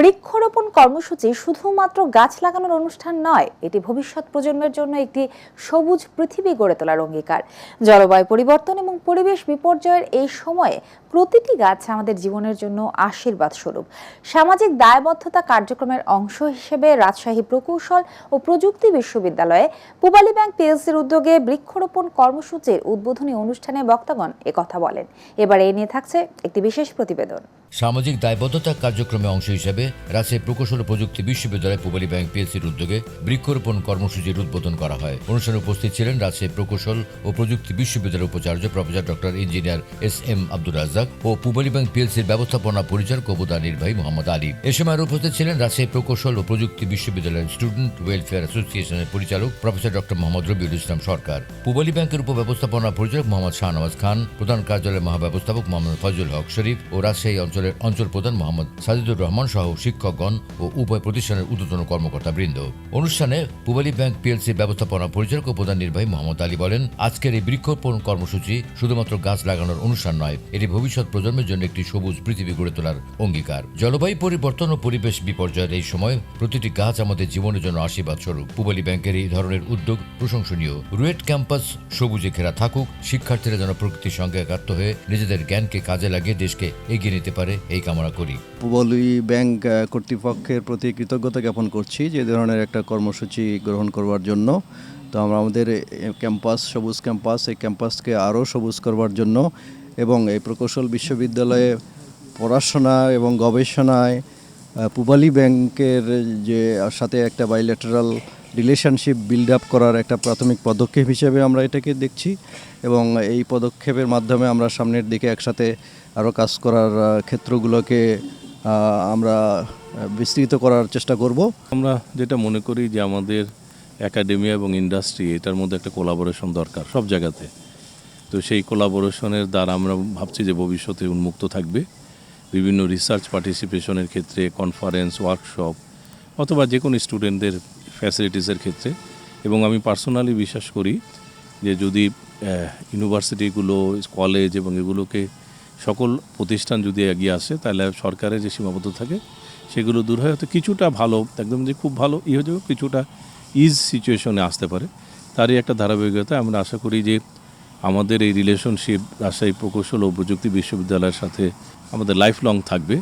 বৃক্ষরোপণ কর্মসূচি শুধুমাত্র গাছ লাগানোর অনুষ্ঠান নয়, এটি ভবিষ্যৎ প্রজন্মের জন্য একটি সবুজ পৃথিবী গড়ে তোলার অঙ্গীকার। জলবায়ু পরিবর্তন এবং পরিবেশ বিপর্যয়ের এই সময়ে প্রতিটি গাছ আমাদের জীবনের জন্য আশীর্বাদ স্বরূপ সামাজিক দায়বদ্ধতা কার্যক্রমের অংশ হিসেবে রাজশাহী প্রকৌশল ও প্রযুক্তি বিশ্ববিদ্যালয়ে পূবালী ব্যাংক পিএলসির উদ্যোগে বৃক্ষরোপণ কর্মসূচির উদ্বোধনী অনুষ্ঠানে বক্তাগণ একথা বলেন। এবার এ নিয়ে থাকছে একটি বিশেষ প্রতিবেদন। সামাজিক দায়বদ্ধতা কার্যক্রমে অংশ হিসেবে রাজশাহী প্রকৌশল প্রযুক্তি বিশ্ববিদ্যালয় পূবালী ব্যাংক পিএলসির উদ্যোগে বৃক্ষরোপণ কর্মসূচির উদ্বোধন করা হয়। অনুষ্ঠানে উপস্থিত ছিলেন রাজশাহী প্রকৌশল ও প্রযুক্তি বিশ্ববিদ্যালয়ের উপাচার্য professor doctor engineer S M Abdur Razzak ও পূবালী ব্যাংক পিএলসির ব্যবস্থাপনা পরিচালক কবুদা নির্বাহী মোহাম্মদ আলী। এ সময় আরও উপস্থিত ছিলেন রাজশাহী প্রকৌশল ও প্রযুক্তি বিশ্ববিদ্যালয়ের স্টুডেন্ট ওয়েলফেয়ার অ্যাসোসিয়েশনের পরিচালক প্রফেসর ডক্টর মোহাম্মদ রবিউল ইসলাম সরকার। পূবালী ব্যাংকের উপব্যবস্থাপনা পরিচালক মোহাম্মদ শাহনওয়াজ খান, প্রধান কার্যালয়ের মহাব্যবস্থাপক মোহাম্মদ ফজল হক শরীফ ও রাজশাহী অঞ্চলের অঞ্চল প্রধান মোহাম্মদ সাজিদুর রহমান সহ শিক্ষকগণ ও উভয় প্রতিষ্ঠানের ঊর্ধ্বতন কর্মকর্তা বৃন্দ অনুষ্ঠানে পূবালী ব্যাংক পিএলসি ব্যবস্থাপনা পরিচালক ও প্রধান নির্বাহী মোহাম্মদ আলী বলেন, আজকের এই বৃক্ষরোপণ কর্মসূচি শুধুমাত্র গাছ লাগানোর অনুষ্ঠান নয়, এটি ভবিষ্যৎ প্রজন্মের জন্য একটি সবুজ পৃথিবী গড়ে তোলার অঙ্গীকার। জলবায়ু পরিবর্তন ও পরিবেশ বিপর্যয়ের এই সময় প্রতিটি গাছ আমাদের জীবনের জন্য আশীর্বাদ স্বরূপ। পূবালী ব্যাংকের এই ধরনের উদ্যোগ প্রশংসনীয়। রুয়েট ক্যাম্পাস সবুজে ঘেরা থাকুক, শিক্ষার্থীরা যেন প্রকৃতির সঙ্গে একাত্ম হয়ে নিজেদের জ্ঞানকে কাজে লাগিয়ে দেশকে এগিয়ে নিতে পারে, এই কামনা করি। পূবলী ব্যাংক আহ, কর্তৃপক্ষের প্রতি কৃতজ্ঞতা জ্ঞাপন করছি যে ধরনের একটা কর্মসূচি গ্রহণ করবার জন্য। তো আমরা আমাদের ক্যাম্পাস সবুজ ক্যাম্পাস এই ক্যাম্পাসকে আরও সবুজ করবার জন্য এবং এই প্রকৌশল বিশ্ববিদ্যালয়ে পড়াশোনা এবং গবেষণায় পূবালী ব্যাংকের যে সাথে একটা বাইল্যাটারাল রিলেশনশিপ বিল্ড আপ করার একটা প্রাথমিক পদক্ষেপ হিসেবে আমরা এটাকে দেখছি এবং এই পদক্ষেপের মাধ্যমে আমরা সামনের দিকে একসাথে আরও কাজ করার ক্ষেত্রগুলোকে আমরা বিস্তৃত করার চেষ্টা করব। আমরা যেটা মনে করি যে আমাদের একাডেমিয়া এবং ইন্ডাস্ট্রি, এটার মধ্যে একটা কোলাবোরেশন দরকার সব জায়গাতে। তো সেই কোলাবোরেশনের দ্বারা আমরা ভাবছি যে ভবিষ্যতে উন্মুক্ত থাকবে। বিভিন্ন রিসার্চ পার্টিসিপেশনের ক্ষেত্রে কনফারেন্স ওয়ার্কশপ অথবা যে কোনো স্টুডেন্টদের ফ্যাসিলিটিসের ক্ষেত্রে। এবং আমি পার্সোনালি বিশ্বাস করি যে যদি ইউনিভার্সিটিগুলো কলেজ এবং এগুলোকে সকল প্রতিষ্ঠান যদি এগিয়ে আসে, তাহলে সরকারের যে সীমাবদ্ধ থাকে, সেগুলো দূর হয়। হয়তো কিছুটা ভালো, একদম যে খুব ভালো ই হয়ে কিছুটা ইজ সিচুয়েশনে আসতে পারে। তারই একটা ধারাবাহিকতা। আমরা আশা করি যে আমাদের এই রিলেশনশিপ রাজশাহী প্রকৌশল ও প্রযুক্তি বিশ্ববিদ্যালয়ের সাথে আমাদের লাইফ লং থাকবে।